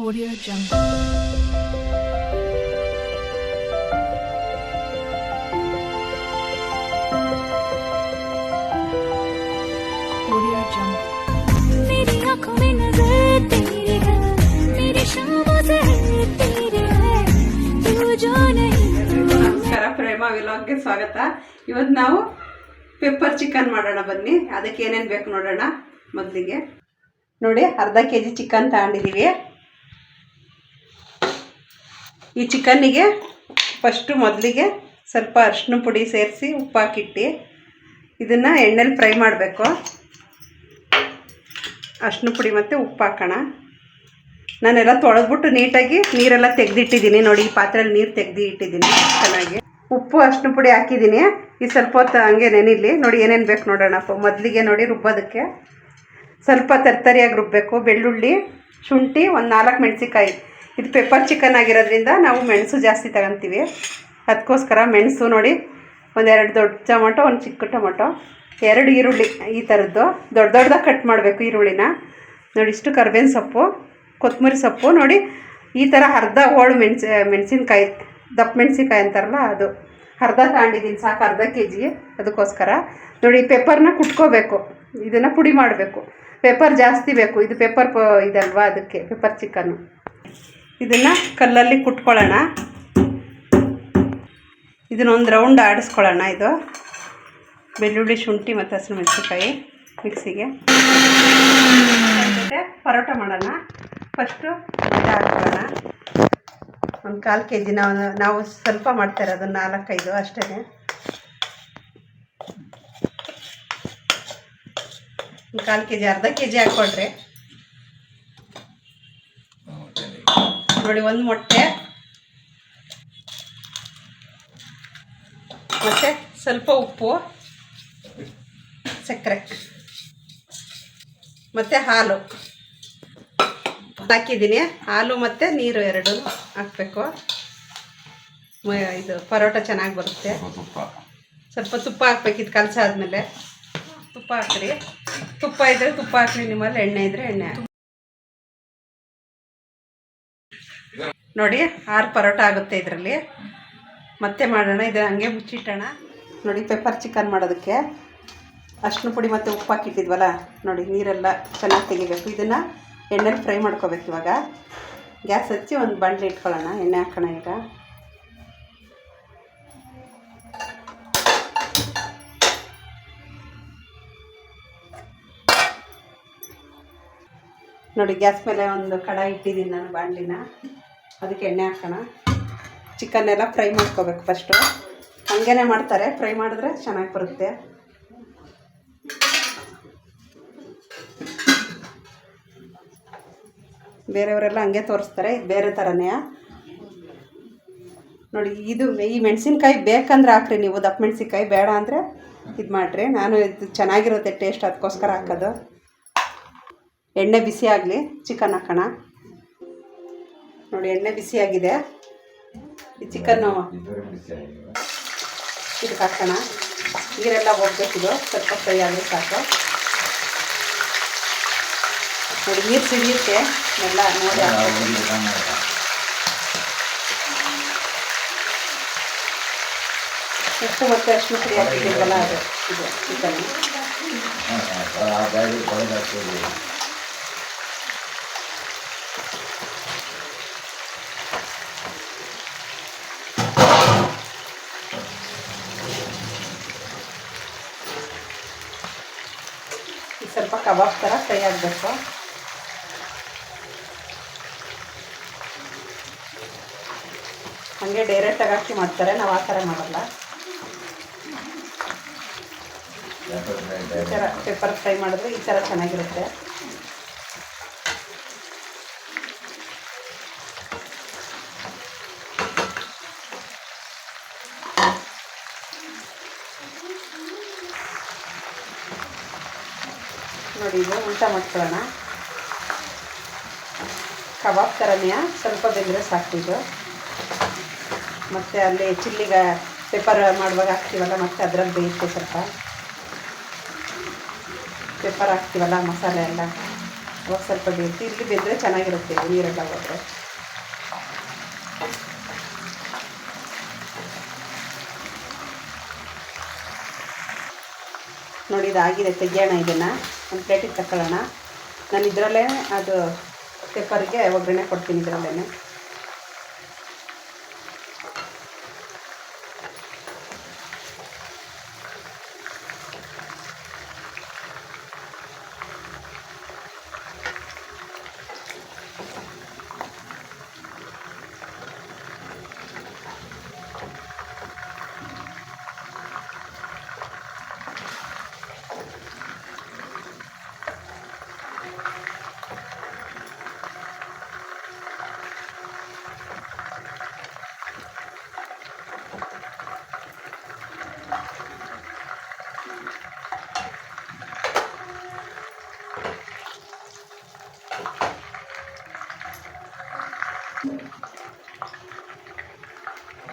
Audio Jungle. ನಮಸ್ಕಾರ, ಪ್ರೇಮ ವಿಲಾಗ್ಗೆ ಸ್ವಾಗತ. ಇವತ್ತು ನಾವು ಪೆಪ್ಪರ್ ಚಿಕನ್ ಮಾಡೋಣ ಬನ್ನಿ. ಅದಕ್ಕೆ ಏನೇನು ಬೇಕು ನೋಡೋಣ ಮೊದಲಿಗೆ. ನೋಡಿ, ಅರ್ಧ ಕೆ ಜಿ ಚಿಕನ್ ತಗೊಂಡಿದ್ದೀವಿ ಈ ಚಿಕನ್ನಿಗೆ ಫಸ್ಟು ಮೊದಲಿಗೆ ಸ್ವಲ್ಪ ಅರಿಶಿನ ಪುಡಿ ಸೇರಿಸಿ ಉಪ್ಪು ಹಾಕಿಟ್ಟು ಇದನ್ನು ಎಣ್ಣೆಲಿ ಫ್ರೈ ಮಾಡಬೇಕು. ಅರಿಶಿನ ಪುಡಿ ಮತ್ತು ಉಪ್ಪು ಹಾಕೋಣ. ನಾನೆಲ್ಲ ತೊಳೆದ್ಬಿಟ್ಟು ನೀಟಾಗಿ ನೀರೆಲ್ಲ ತೆಗೆದಿಟ್ಟಿದ್ದೀನಿ ನೋಡಿ, ಈ ಪಾತ್ರೆಯಲ್ಲಿ ನೀರು ತೆಗೆದು ಇಟ್ಟಿದ್ದೀನಿ ಚೆನ್ನಾಗಿ. ಉಪ್ಪು ಅಷ್ಟು ಪುಡಿ ಹಾಕಿದ್ದೀನಿ. ಈ ಸ್ವಲ್ಪ ಹೊತ್ತು ಹಂಗೆ ನೆನಿಲಿ. ನೋಡಿ ಏನೇನು ಬೇಕು ನೋಡೋಣ ಪ- ಮೊದಲಿಗೆ ನೋಡಿ ರುಬ್ಬೋದಕ್ಕೆ. ಸ್ವಲ್ಪ ತರ್ತರಿಯಾಗಿ ರುಬ್ಬಬೇಕು ಬೆಳ್ಳುಳ್ಳಿ, ಶುಂಠಿ ಒಂದು ನಾಲ್ಕು ಮೆಣಸಿಕಾಯಿ ಇದು ಪೆಪ್ಪರ್ ಚಿಕನ್ ಆಗಿರೋದ್ರಿಂದ ನಾವು ಮೆಣಸು ಜಾಸ್ತಿ ತಗೊತೀವಿ. ಅದಕ್ಕೋಸ್ಕರ ಮೆಣಸು ನೋಡಿ ಒಂದೆರಡು ದೊಡ್ಡ ಟೊಮೊಟೊ, ಒಂದು ಚಿಕ್ಕ ಟೊಮೊಟೊ, ಎರಡು ಈರುಳ್ಳಿ ಈ ಥರದ್ದು. ದೊಡ್ಡ ದೊಡ್ಡದಾಗಿ ಕಟ್ ಮಾಡಬೇಕು ಈರುಳ್ಳಿನ. ನೋಡಿ ಇಷ್ಟು ಕರ್ಬೇವಿನ ಸೊಪ್ಪು, ಕೊತ್ತಂಬರಿ ಸೊಪ್ಪು, ನೋಡಿ ಈ ಥರ ಅರ್ಧ ಹೋಳು ಮೆಣಸಿ, ಮೆಣಸಿನ್ಕಾಯಿ, ದಪ್ಪ ಮೆಣಸಿನ್ಕಾಯಿ ಅಂತಾರಲ್ಲ ಅದು. ಅರ್ಧ ತಗೊಂಡಿದ್ದೀನಿ, ಸಾಕು, ಅರ್ಧ ಕೆ ಜಿ ಅದಕ್ಕೋಸ್ಕರ. ನೋಡಿ ಪೆಪ್ಪರ್ನ ಕುಟ್ಕೋಬೇಕು. ಇದನ್ನು ಪುಡಿ ಮಾಡಬೇಕು. ಪೆಪ್ಪರ್ ಜಾಸ್ತಿ ಬೇಕು. ಇದು ಪೆಪ್ಪರ್ ಪ, ಇದಲ್ವಾ ಅದಕ್ಕೆ ಪೆಪ್ಪರ್ ಚಿಕನ್ನು. ಇದನ್ನು ಕಲ್ಲಲ್ಲಿ ಕುಟ್ಕೊಳ್ಳೋಣ. ಇದನ್ನೊಂದು ರೌಂಡ್ ಆಡಿಸ್ಕೊಳ್ಳೋಣ ಇದು. ಬೆಳ್ಳುಳ್ಳಿ, ಶುಂಠಿ ಮತ್ತು ಹಸಿರು ಮೆಣಸಿನ್ಕಾಯಿ ಮಿಕ್ಸಿಗೆ. ಪರೋಟ ಮಾಡೋಣ. ಫಸ್ಟು ಹಾಕ್ಕೊಳ್ಳೋಣ ಒಂದು ಕಾಲು ಕೆ ಜಿ ನಾವು ನಾವು ಸ್ವಲ್ಪ ಮಾಡ್ತಾ ಇರೋದು, ನಾಲ್ಕೈದು ಅಷ್ಟೇ. ಒಂದು ಕಾಲು ಕೆ ಜಿ ಅರ್ಧ ಕೆ ಜಿ ಹಾಕ್ಕೊಳ್ರಿ. ನೋಡಿ ಒಂದು ಮೊಟ್ಟೆ. ಮತ್ತೆ ಸ್ವಲ್ಪ ಉಪ್ಪು ಸಕ್ಕರೆ ಮತ್ತು ಹಾಲು. ಹಾಕಿದ್ದೀನಿ. ಹಾಲು ಮತ್ತು ನೀರು ಎರಡು ಹಾಕಬೇಕು. ಇದು ಪರೋಟ ಚೆನ್ನಾಗಿ ಬರುತ್ತೆ. ಸ್ವಲ್ಪ ತುಪ್ಪ. ಹಾಕ್ಬೇಕಿತ್ತು ಕಲಸಾದ್ಮೇಲೆ. ಆದಮೇಲೆ ತುಪ್ಪ ಹಾಕ್ರಿ. ತುಪ್ಪ ಇದ್ದರೆ ತುಪ್ಪ ಹಾಕ್ರಿ. ನಿಮ್ಮಲ್ಲಿ ಎಣ್ಣೆ ಇದ್ದರೆ ಎಣ್ಣೆ ನೋಡಿ, ಆರು ಪರೋಟ ಆಗುತ್ತೆ ಇದರಲ್ಲಿ. ಮತ್ತೆ ಮಾಡೋಣ, ಇದು ಹಂಗೆ ಮುಚ್ಚಿಟ್ಟೋಣ. ನೋಡಿ ಪೆಪ್ಪರ್ ಚಿಕನ್ ಮಾಡೋದಕ್ಕೆ. ಅರ್ಶಿನ ಪುಡಿ ಮತ್ತು ಉಪ್ಪು ಹಾಕಿಟ್ಟಿದ್ವಲ್ಲ, ನೋಡಿ, ನೀರೆಲ್ಲ ಚೆನ್ನಾಗಿ ತೆಗಿಬೇಕು. ಇದನ್ನು ಎಣ್ಣೆಲಿ ಫ್ರೈ ಮಾಡ್ಕೋಬೇಕು ಇವಾಗ. ಗ್ಯಾಸ್ ಹಚ್ಚಿ ಒಂದು ಬಾಂಡ್ಲಿ ಇಟ್ಕೊಳ್ಳೋಣ, ಎಣ್ಣೆ ಹಾಕೋಣ ಈಗ. ನೋಡಿ, ಗ್ಯಾಸ್ ಮೇಲೆ ಒಂದು ಕಡಾಯಿ ಇಟ್ಟಿದ್ದೀನಿ ನಾನು ಬಾಣಲಿನ ಅದಕ್ಕೆ ಎಣ್ಣೆ ಹಾಕೋಣ. ಚಿಕನ್ನೆಲ್ಲ ಫ್ರೈ ಮಾಡ್ಕೋಬೇಕು ಫಸ್ಟು ಹಂಗೇ ಮಾಡ್ತಾರೆ. ಫ್ರೈ ಮಾಡಿದ್ರೆ ಚೆನ್ನಾಗಿ ಬರುತ್ತೆ. ಬೇರೆಯವರೆಲ್ಲ ಹಂಗೆ ತೋರಿಸ್ತಾರೆ. ಬೇರೆ ಥರನೇ ನೋಡಿ, ಇದು ಈ ಮೆಣಸಿನ್ಕಾಯಿ ಬೇಕಂದ್ರೆ ಹಾಕ್ರಿ ನೀವು. ದಪ್ಪ ಮೆಣಸಿನ್ಕಾಯಿ ಬೇಡ ಅಂದರೆ ಇದು ಮಾಡಿರಿ. ನಾನು ಇದು ಚೆನ್ನಾಗಿರುತ್ತೆ ಟೇಸ್ಟ್ ಅದಕ್ಕೋಸ್ಕರ ಹಾಕೋದು. ಎಣ್ಣೆ ಬಿಸಿ ಆಗಲಿ ಚಿಕನ್ ಹಾಕೋಣ. ನೋಡಿ ಎಣ್ಣೆ ಬಿಸಿಯಾಗಿದೆ. ಈ ಚಿಕನ್ನು ಇದಕ್ಕೆ ಹಾಕೋಣ. ನೀರೆಲ್ಲ ಹೋಗ್ಬೇಕಿದು ಸ್ವಲ್ಪ ಫ್ರೈ ಆದರೆ ಸಾಕು. ನೋಡಿ ನೀರು ಸಿಡಿಯುತ್ತೆ ಎಲ್ಲ ನೋಡಿ ಎಷ್ಟು ಉಪ್ಪು ಮತ್ತು ಅಷ್ಟು ಪುಡಿ ಹಾಕಿದ್ದೀವಲ್ಲ ಅದು ಇದು ಚಿಕನ್ ಕಬಾಬ್ ಥರ ಫ್ರೈ ಆಗಬೇಕು. ಹಾಗೆ ಡೈರೆಕ್ಟಾಗಿ ಹಾಕಿ ಮಾಡ್ತಾರೆ ನಾವು ಆ ಥರ ಮಾಡಲ್ಲ. ಈ ಥರ ಪೆಪ್ಪರ್ ಫ್ರೈ ಮಾಡಿದ್ರೆ ಈ ಥರ ಚೆನ್ನಾಗಿರುತ್ತೆ. ಇದು ಮಾಡ್ಕೊಳ್ಳೋಣ. ಕಬಾಬ್ ಥರನೇ, ಸ್ವಲ್ಪ ಬೆಂದರೆ ಸಾಕ್ತಿದ್ದು ಮತ್ತು ಅಲ್ಲಿ ಚಿಲ್ಲಿಗೆ ಪೇಪರ್ ಮಾಡುವಾಗ ಹಾಕ್ತೀವಲ್ಲ, ಮತ್ತು ಅದರಲ್ಲಿ ಬೇಯುತ್ತೆ ಸ್ವಲ್ಪ ಪೆಪ್ಪರ್ ಹಾಕ್ತೀವಲ್ಲ, ಮಸಾಲೆ ಎಲ್ಲ. ಅವಾಗ ಸ್ವಲ್ಪ ಬೇಯುತ್ತೆ ಇಲ್ಲಿ ಬೆಂದರೆ ಚೆನ್ನಾಗಿರುತ್ತೆ ನೀರೆಲ್ಲ ಹೋದರೆ. ನೋಡಿ, ಇದಾಗಿದೆ, ತೆಗಿಯೋಣ ಇದನ್ನು. ಒಂದು ಪ್ಲೇಟಿಗೆ ತಗೊಳ್ಳೋಣ ನಾನು ಇದರಲ್ಲೇ ಅದು ಪೆಪ್ಪರಿಗೆ ಒಗ್ಗರಣೆ ಕೊಡ್ತೀನಿ ಇದರಲ್ಲೇ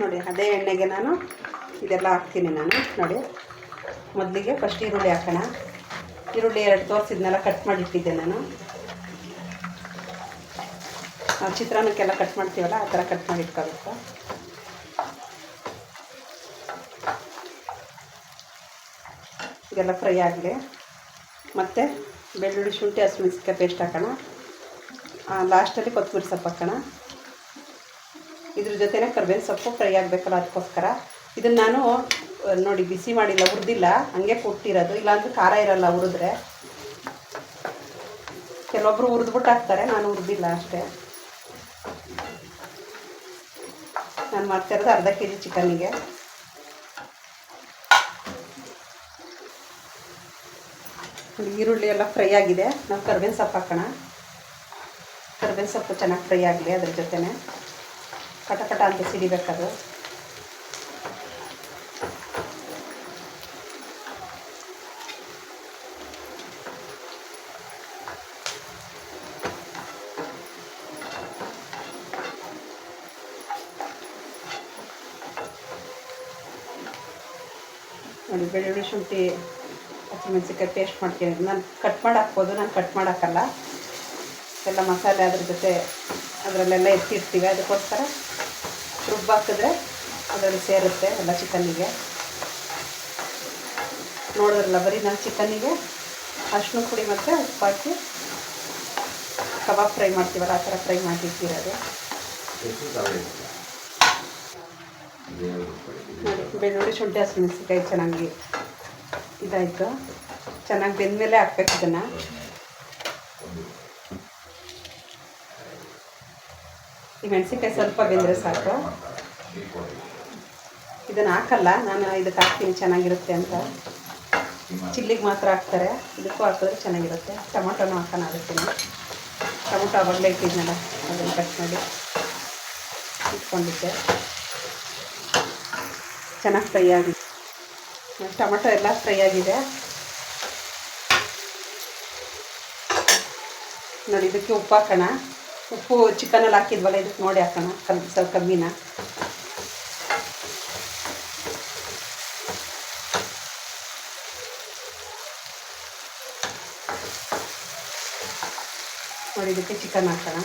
ನೋಡಿ, ಅದೇ ಎಣ್ಣೆಗೆ ನಾನು ಇದೆಲ್ಲ ಹಾಕ್ತೀನಿ ನಾನು. ನೋಡಿ, ಮೊದಲಿಗೆ ಫಸ್ಟ್ ಈರುಳ್ಳಿ ಹಾಕೋಣ. ಈರುಳ್ಳಿ ಎರಡು ತೋರಿಸಿದ್ನೆಲ್ಲ ಕಟ್ ಮಾಡಿಟ್ಟಿದ್ದೆ ನಾನು. ನಾವು ಚಿತ್ರಾನ್ನಕ್ಕೆಲ್ಲ ಕಟ್ ಮಾಡ್ತೀವಲ್ಲ, ಆ ಥರ ಕಟ್ ಮಾಡಿ ಇಟ್ಕೋಬೇಕು. ಇದೆಲ್ಲ ಫ್ರೈ ಆಗಲಿ ಮತ್ತು ಬೆಳ್ಳುಳ್ಳಿ ಶುಂಠಿ, ಹಸಿಮೆಣಸಿನ್ಕಾಯಿ ಪೇಸ್ಟ್ ಹಾಕೋಣ. ಲಾಸ್ಟಲ್ಲಿ ಕೊತ್ತಂಬರಿ ಸೊಪ್ಪು ಹಾಕೋಣ. ಇದ್ರ ಜೊತೆನೇ ಕರ್ಬೇವಿನ ಸೊಪ್ಪು ಫ್ರೈ ಆಗಬೇಕಲ್ಲ ಅದಕ್ಕೋಸ್ಕರ ಇದನ್ನು ನಾನು ನೋಡಿ ಬಿಸಿ ಮಾಡಿಲ್ಲ, ಹುರಿದಿಲ್ಲ. ಹಂಗೆ ಕೊಟ್ಟಿರೋದು ಇಲ್ಲಾಂದ್ರೆ ಖಾರ ಇರಲ್ಲ ಹುರಿದ್ರೆ. ಕೆಲವೊಬ್ರು ಹುರಿದ್ಬಿಟ್ಟು ಹಾಕ್ತಾರೆ, ನಾನು ಹುರಿದಿಲ್ಲ ಅಷ್ಟೇ. ನಾನು ಮಾಡ್ತಾ ಇರೋದು ಅರ್ಧ ಕೆ ಜಿ ಚಿಕನ್ನಿಗೆ ಈರುಳ್ಳಿ ಎಲ್ಲ ಫ್ರೈ ಆಗಿದೆ. ನಾವು ಕರ್ಬೇವಿನ ಸೊಪ್ಪು ಹಾಕೋಣ. ಕರ್ಬೇವಿನ ಸೊಪ್ಪು ಚೆನ್ನಾಗಿ ಫ್ರೈ ಆಗಲಿ ಅದ್ರ ಜೊತೆನೇ. ಪಟ ಪಟ ಅಂತ ಸಿಡಿಬೇಕದು. ನೋಡಿ ಬೆಳ್ಳುಳ್ಳಿ ಶುಂಠಿ, ಹಸಿಮೆಣಸಿನ್ಕಾಯಿ ಪೇಸ್ಟ್ ಮಾಡ್ತೀನಿ. ನಾನು ಕಟ್ ಮಾಡಿ ಹಾಕ್ಬೋದು ನಾನು ಕಟ್ ಮಾಡೋಕ್ಕಲ್ಲ ಎಲ್ಲ ಮಸಾಲೆ ಅದ್ರ ಜೊತೆ ಅದರಲ್ಲೆಲ್ಲ ಎತ್ತಿರ್ತೀವಿ. ಅದಕ್ಕೋಸ್ಕರ ರುಬ್ಬು ಹಾಕಿದ್ರೆ ಅದರಲ್ಲಿ ಸೇರುತ್ತೆ ಎಲ್ಲ ಚಿಕನ್ನಿಗೆ ನೋಡಿದ್ರಲ್ಲ ಬರೀ ನಾನು ಚಿಕನ್ನಿಗೆ ಅರ್ಶಿನ ಪುಡಿ ಮತ್ತು ಉಪ್ಪು ಹಾಕಿ ಕಬಾಬ್ ಫ್ರೈ ಮಾಡ್ತೀವಲ್ಲ, ಆ ಥರ ಫ್ರೈ ಮಾಡಿಟ್ಟಿರೋದು ನೋಡಿ ಬೆಳ್ಳುಳ್ಳಿ ಶುಂಠಿ ಹಸಿಮೆಣಸಿನ್ಕಾಯಿ ಚೆನ್ನಾಗಿ ಇದಾಯಿತು. ಚೆನ್ನಾಗಿ ಬೆಂದಮೇಲೆ ಹಾಕ್ಬೇಕು ಇದನ್ನು. ಈ ಮೆಣಸಿನ್ಕಾಯಿ ಸ್ವಲ್ಪ ಬೆಂದರೆ ಸಾಕು. ಇದನ್ನು ಹಾಕಲ್ಲ, ನಾನು ಇದಕ್ಕೆ ಹಾಕ್ತೀನಿ, ಚೆನ್ನಾಗಿರುತ್ತೆ ಅಂತ. ಚಿಲ್ಲಿಗೆ ಮಾತ್ರ ಹಾಕ್ತಾರೆ, ಇದಕ್ಕೂ ಹಾಕಿದ್ರೆ ಚೆನ್ನಾಗಿರುತ್ತೆ. ಟೊಮೊಟೊನೂ ಹಾಕೋಣ ಅದಕ್ಕೆ ಟೊಮೊಟೊ ಅವಾಗಲೇ ಇಟ್ಟಿದ್ನಲ್ಲ, ಅದನ್ನು ಕಟ್ ಮಾಡಿ ಇಟ್ಕೊಂಡಿದ್ದೆ. ಚೆನ್ನಾಗಿ ಫ್ರೈ ಆಗಿದೆ ಟೊಮೊಟೊ ಎಲ್ಲ ಫ್ರೈ ಆಗಿದೆ. ನೋಡಿ, ಇದಕ್ಕೆ ಉಪ್ಪು ಹಾಕೋಣ. ಉಪ್ಪು ಚಿಕನಲ್ಲಿ ಹಾಕಿದ್ವಲ್ಲ ಇದಕ್ಕೆ ನೋಡಿ ಹಾಕೋಣ ಕಮ್ಮಿ ಸ್ವಲ್ಪ ಕಮ್ಮಿನ ನೋಡಿ ಇದಕ್ಕೆ ಚಿಕನ್ ಹಾಕೋಣ.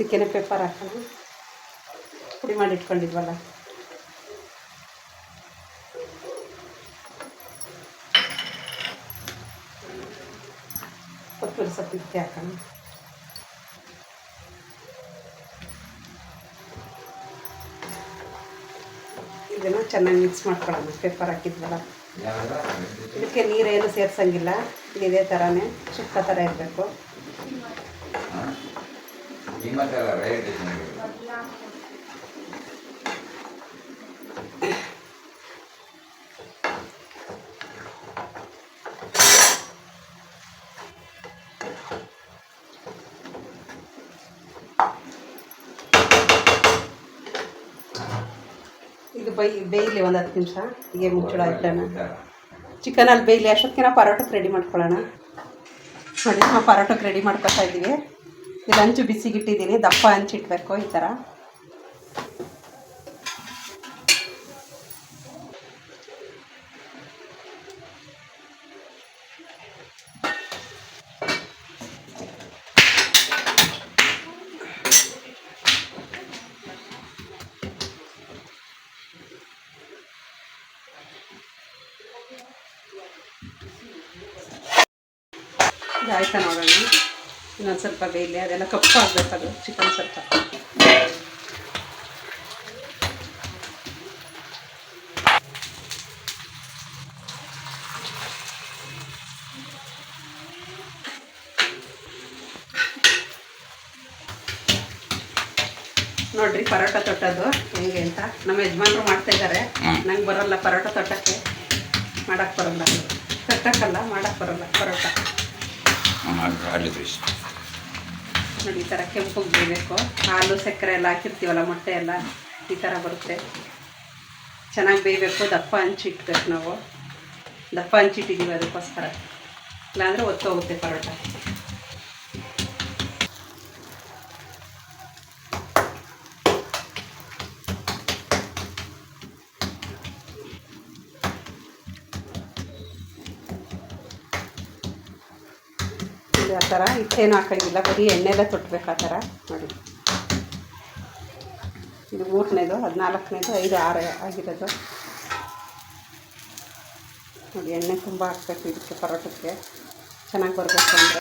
ಇದಕ್ಕೇನೆ ಪೇಪರ್ ಹಾಕೋಣ ಪುಡಿ ಮಾಡಿ ಇಟ್ಕೊಂಡಿದ್ವಲ್ಲ. ಕೊತ್ತಂಬರಿ ಸೊಪ್ಪು ಇಕ್ಕಿ ಹಾಕೋಣ ಇದನ್ನು ಚೆನ್ನಾಗಿ ಮಿಕ್ಸ್ ಮಾಡ್ಕೊಳ್ಳೋಣ. ಪೇಪರ್ ಹಾಕಿದ್ವಲ್ಲ. ಇದಕ್ಕೆ ನೀರೇನು ಸೇರ್ಸಂಗಿಲ್ಲ. ಇದೇ ಥರನೇ ಸುಕ್ಕ ಥರ ಇರಬೇಕು. ಇದು ಬೇಯಲಿ ಒಂದು ಹತ್ತು ನಿಮಿಷ. ಹೀಗೆ ಮುಚ್ಚಳ ಇಟ್ಟಣ. ಚಿಕನಲ್ಲಿ ಬೇಯಲಿ ಅಷ್ಟೊತ್ತಿಗೆ ನಾವು ಪರೋಟಕ್ಕೆ ರೆಡಿ ಮಾಡ್ಕೊಳ್ಳೋಣ. ನೋಡಿ ನಾವು ಪರೋಟಕ್ಕೆ ರೆಡಿ ಮಾಡ್ಕೊತಾ ಇದ್ದೀವಿ. ಇದು ಹಂಚು ಬಿಸಿಗಿಟ್ಟಿದ್ದೀನಿ ದಪ್ಪ ಹಂಚಿಟ್ಬೇಕು ಈ ಥರ ಇದು ಆಯ್ತಾ ನೋಡೋಣ ಇನ್ನೊಂದು ಸ್ವಲ್ಪ ಬೇಯಲಿ ಅದೆಲ್ಲ ಕಪ್ಪು ಆಗಬೇಕದು ಚಿಕನ್ ಸ್ವಲ್ಪ. ನೋಡ್ರಿ ಪರೋಟ ತೊಟ್ಟದು ಹೆಂಗೆ ಅಂತ. ನಮ್ಮ ಯಜಮಾನ್ರು ಮಾಡ್ತಾ ಇದ್ದಾರೆ ನಂಗೆ ಬರಲ್ಲ ಪರೋಟ ತೊಟ್ಟಕ್ಕೆ. ಮಾಡಕ್ಕೆ ಬರಲ್ಲ. ತೊಟ್ಟಕ್ಕಲ್ಲ ಮಾಡಕ್ಕೆ ಬರಲ್ಲ ಪರೋಟ. ನೋಡಿ, ಈ ಥರ ಕೆಂಪಗೆ ಬೇಯಬೇಕು ಹಾಲು, ಸಕ್ಕರೆ ಎಲ್ಲ ಹಾಕಿರ್ತೀವಲ್ಲ, ಮೊಟ್ಟೆ ಎಲ್ಲ, ಈ ಥರ ಬರುತ್ತೆ. ಚೆನ್ನಾಗಿ ಬೇಯಬೇಕು, ದಪ್ಪ ಹಂಚಿಟ್ಬೇಕು ನಾವು. ದಪ್ಪ ಹಂಚಿಟ್ಟಿದ್ದೀವಿ ಅದಕ್ಕೋಸ್ಕರ. ಇಲ್ಲಾಂದರೆ ಒತ್ತೋಗುತ್ತೆ ಪರೋಟ. ಥರ ಹಿಟ್ಟೇನು ಹಾಕಂಗಿಲ್ಲ, ಬರೀ ಎಣ್ಣೆಲ್ಲ ತೊಟ್ಬೇಕು ಆ ಥರ. ನೋಡಿ. ಇದು ಮೂರನೇದು, ಹದಿನಾಲ್ಕನೇದು, ಐದು, ಆರು ಆಗಿರೋದು. ನೋಡಿ, ಎಣ್ಣೆ ತುಂಬ ಹಾಕ್ಬೇಕು ಇದಕ್ಕೆ ಪರೋಟಕ್ಕೆ. ಚೆನ್ನಾಗಿ ಬರಬೇಕು ಅಂದರೆ.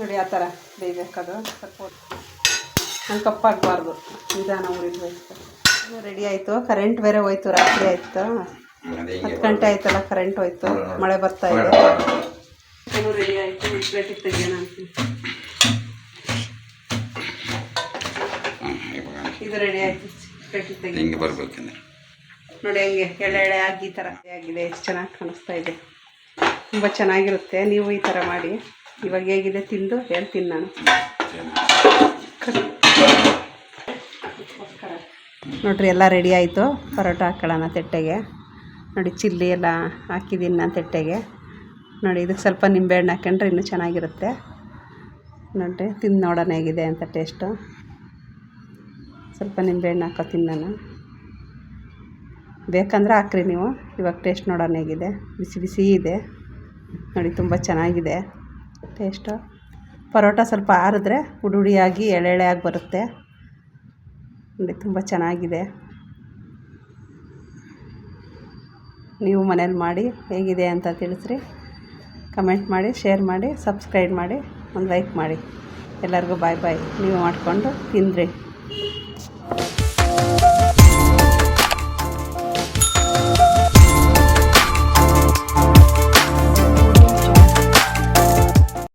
ನೋಡಿ, ಆ ಥರ ಬೇಯಬೇಕದು. ಸ್ವಲ್ಪ ಕಪ್ಪಾಗಬಾರ್ದು ನಿಧಾನ ಉರಿಬೇಕು ರೆಡಿ ಆಯಿತು. ಕರೆಂಟ್ ಬೇರೆ ಹೋಯ್ತು ರಾತ್ರಿ ಆಯ್ತು. ಹತ್ತು ಗಂಟೆ ಆಯ್ತಲ್ಲ ಕರೆಂಟ್ ಹೋಯ್ತು. ಮಳೆ ಬರ್ತಾ ಇದೆ. ರೆಡಿ ಆಯಿತು. ಪ್ಲೇಟಿಗೆ ತೆಗಿಯೋಣ ಅಂತೀನಿ ಇದು ರೆಡಿ ಆಯಿತು. ಪ್ಲೇಟಿಗೆ ತೆಗಿ ಹಿಂಗೆ ಬರ್ಬೇಕಂದ್ರೆ ನೋಡಿ ಹಂಗೆ ಎಳೆ ಎಳೆ ಆಗಿ ಈ ಥರ ಆಗಿದೆ. ಎಷ್ಟು ಚೆನ್ನಾಗಿ ಕಾಣಿಸ್ತಾ ಇದೆ. ತುಂಬ ಚೆನ್ನಾಗಿರುತ್ತೆ. ನೀವು ಈ ಥರ ಮಾಡಿ. ಇವಾಗ ಹೇಗಿದೆ ತಿಂದು? ಹೇಳ್ತೀನಿ ನಾನು. ನೋಡ್ರಿ, ಎಲ್ಲ ರೆಡಿ ಆಯಿತು. ಪರೋಟ ಹಾಕ್ಕೊಳ್ಳೋಣ ತಟ್ಟೆಗೆ. ನೋಡಿ, ಚಿಲ್ಲಿ ಎಲ್ಲ ಹಾಕಿದ್ದೀನಿ ನಾನು ತಟ್ಟೆಗೆ. ನೋಡಿ, ಇದಕ್ಕೆ ಸ್ವಲ್ಪ ನಿಂಬೆಹಣ್ಣು ಹಾಕೊಂಡ್ರೆ ಇನ್ನೂ ಚೆನ್ನಾಗಿರುತ್ತೆ. ನೋಡಿರಿ, ತಿಂದು ನೋಡೋಣ ಹೇಗಿದೆ ಅಂತ ಟೇಸ್ಟು ಸ್ವಲ್ಪ ನಿಂಬೆಹಣ್ಣು ಹಾಕೋತೀನಿ ನಾನು. ಬೇಕಂದ್ರೆ ಹಾಕ್ರಿ ನೀವು. ಇವಾಗ ಟೇಸ್ಟ್ ನೋಡೋಣ ಹೇಗಿದೆ. ಬಿಸಿ ಬಿಸಿ ಇದೆ. ನೋಡಿ, ತುಂಬ ಚೆನ್ನಾಗಿದೆ ಟೇಸ್ಟು ಪರೋಟ ಸ್ವಲ್ಪ ಆರಿದ್ರೆ ಹುಡಿ ಹುಡಿಯಾಗಿ ಎಳೆ ಎಳೆಯಾಗಿ ಬರುತ್ತೆ. ನೋಡಿ ತುಂಬ ಚೆನ್ನಾಗಿದೆ. ನೀವು ಮನೇಲಿ ಮಾಡಿ ಹೇಗಿದೆ ಅಂತ ತಿಳಿಸ್ರಿ. ಕಮೆಂಟ್ ಮಾಡಿ, ಶೇರ್ ಮಾಡಿ, ಸಬ್ಸ್ಕ್ರೈಬ್ ಮಾಡಿ, ಒಂದು ಲೈಕ್ ಮಾಡಿ. ಎಲ್ಲರಿಗೂ ಬಾಯ್ ಬಾಯ್. ನೀವು ಮಾಡಿಕೊಂಡು ತಿಂದ್ರಿ.